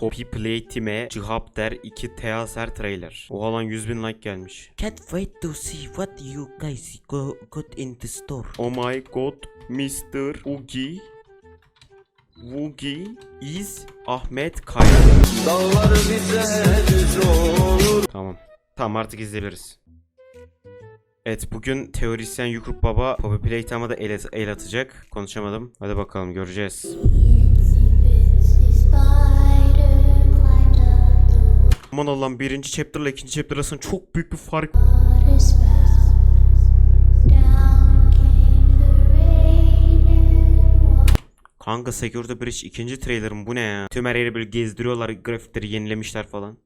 Poppy Playtime Cihap Der 2 Teaser Trailer. Oha lan 100 bin like gelmiş. Can't wait to see what you guys go got in the store. Oh my god Mr. Ugi Wugi is Ahmet Kaya. Tamam. Tamam artık izleyebiliriz. Evet bugün teorisyen Yukrup Baba Poppy Playtime'a da el, el atacak. Konuşamadım. Hadi bakalım göreceğiz. Aman Allah'ım birinci chapter'la ikinci chapter arasında çok büyük bir fark. Kanka Security Breach ikinci trailer'ım bu ne ya? Tüm her yeri böyle gezdiriyorlar grafikleri yenilemişler falan.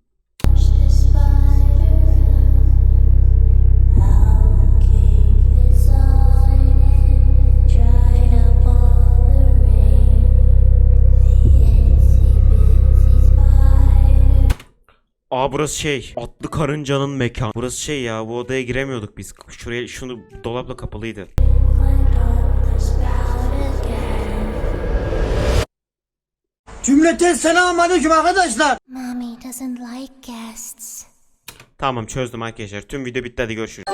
Aa burası şey atlı karıncanın mekan. Burası şey ya bu odaya giremiyorduk biz. Şuraya şunu dolapla kapalıydı. Cümleten selamun aleyküm arkadaşlar. Mommy doesn't like guests. Tamam çözdüm arkadaşlar. Tüm video bitti hadi görüşürüz.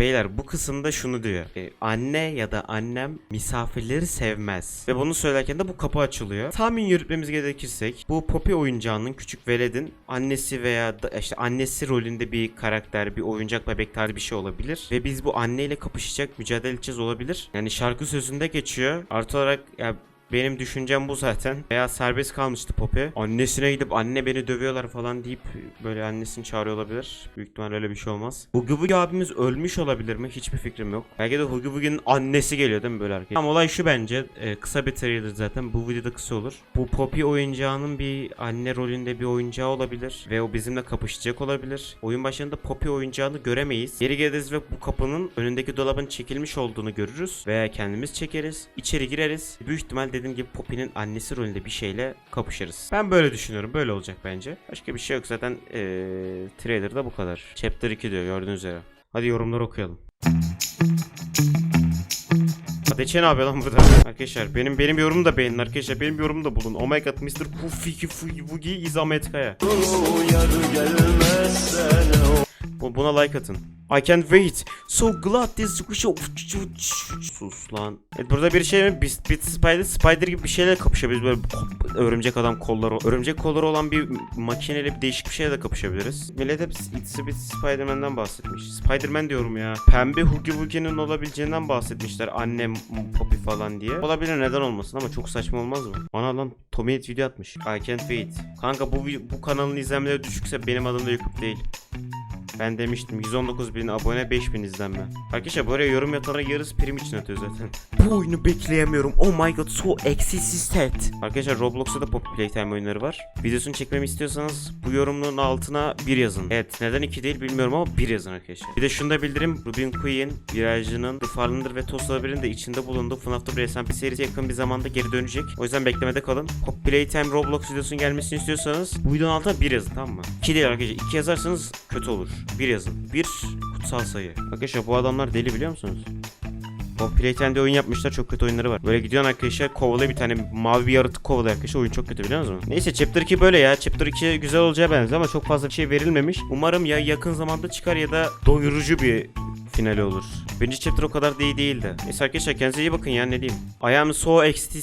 Beyler bu kısımda şunu diyor. E, anne ya da annem misafirleri sevmez. Ve bunu söylerken de bu kapı açılıyor. Tahmin yürütmemiz gerekirsek bu Poppy oyuncağının küçük veledin annesi veya da işte annesi rolünde bir karakter, bir oyuncak bebek tarzı bir şey olabilir. Ve biz bu anneyle kapışacak, mücadele edeceğiz olabilir. Yani şarkı sözünde geçiyor. Artı olarak ya benim düşüncem bu zaten. Veya serbest kalmıştı Poppy. Annesine gidip anne beni dövüyorlar falan deyip böyle annesini çağırıyor olabilir. Büyük ihtimal öyle bir şey olmaz. Huggy Wuggy abimiz ölmüş olabilir mi? Hiçbir fikrim yok. Belki de Huggy Wuggy'nin annesi geliyor değil mi böyle hareket? Ama olay şu bence. e, kısa bir trailer zaten. Bu videoda kısa olur. Bu Poppy oyuncağının bir anne rolünde bir oyuncağı olabilir. Ve o bizimle kapışacak olabilir. Oyun başında Poppy oyuncağını göremeyiz. Geri geliriz ve bu kapının önündeki dolabın çekilmiş olduğunu görürüz. Veya kendimiz çekeriz. İçeri gireriz. Büyük ihtimal dediğim gibi Poppy'nin annesi rolünde bir şeyle kapışırız. Ben böyle düşünüyorum. Böyle olacak bence. Başka bir şey yok zaten. Ee, trailer'da bu kadar. Chapter 2 diyor gördüğünüz üzere. Hadi yorumları okuyalım. Adeçe ne yapıyor lan burada? Arkadaşlar benim benim yorumumu da beğenin arkadaşlar. Benim yorumumu da bulun. Oh my god Mr. Puffy Fugi is Ahmet Kaya. Bu, buna like atın. I can't wait. So glad this show. Sus lan. Evet, burada bir şey mi? Bit, bit Spider, Spider gibi bir şeyle kapışabiliriz. Böyle örümcek adam kolları. Örümcek kolları olan bir makineyle bir değişik bir şeyle kapışabiliriz. Millet hep It's a Bit Spider-Man'den bahsetmiş. Spider-Man diyorum ya. Pembe Huggy Wuggy'nin olabileceğinden bahsetmişler. Annem Poppy falan diye. Olabilir neden olmasın ama çok saçma olmaz mı? Ana lan Tommy video atmış. I can't wait. Kanka bu bu kanalın izlenmeleri düşükse benim adım da Yakup değil. Ben demiştim 119 bin abone 5000 izlenme. Arkadaşlar buraya yorum yatanlara yarısı prim için atıyor zaten. Bu oyunu bekleyemiyorum. Oh my god so excited. Arkadaşlar Roblox'ta da Poppy Playtime oyunları var. Videosunu çekmemi istiyorsanız bu yorumun altına bir yazın. Evet neden iki değil bilmiyorum ama bir yazın arkadaşlar. Bir de şunu da bildireyim. Rubin Queen virajının The Farlander ve Toast Labyrinth de içinde bulunduğu FNAF'ta bir SMP serisi yakın bir zamanda geri dönecek. O yüzden beklemede kalın. Poppy Playtime Roblox videosunun gelmesini istiyorsanız bu videonun altına bir yazın tamam mı? İki değil arkadaşlar. İki yazarsanız kötü olur. Bir yazın. Bir kutsal sayı. Arkadaşlar bu adamlar deli biliyor musunuz? O Playtime'de oyun yapmışlar çok kötü oyunları var. Böyle gidiyorsun arkadaşlar kovalıyor bir tane mavi bir yaratık kovalıyor arkadaşlar oyun çok kötü biliyor musunuz? Neyse Chapter 2 böyle ya. Chapter 2 güzel olacağı benziyor ama çok fazla bir şey verilmemiş. Umarım ya yakın zamanda çıkar ya da doyurucu bir finali olur. Birinci chapter o kadar da iyi değildi. Neyse arkadaşlar kendinize iyi bakın ya ne diyeyim. I am so excited.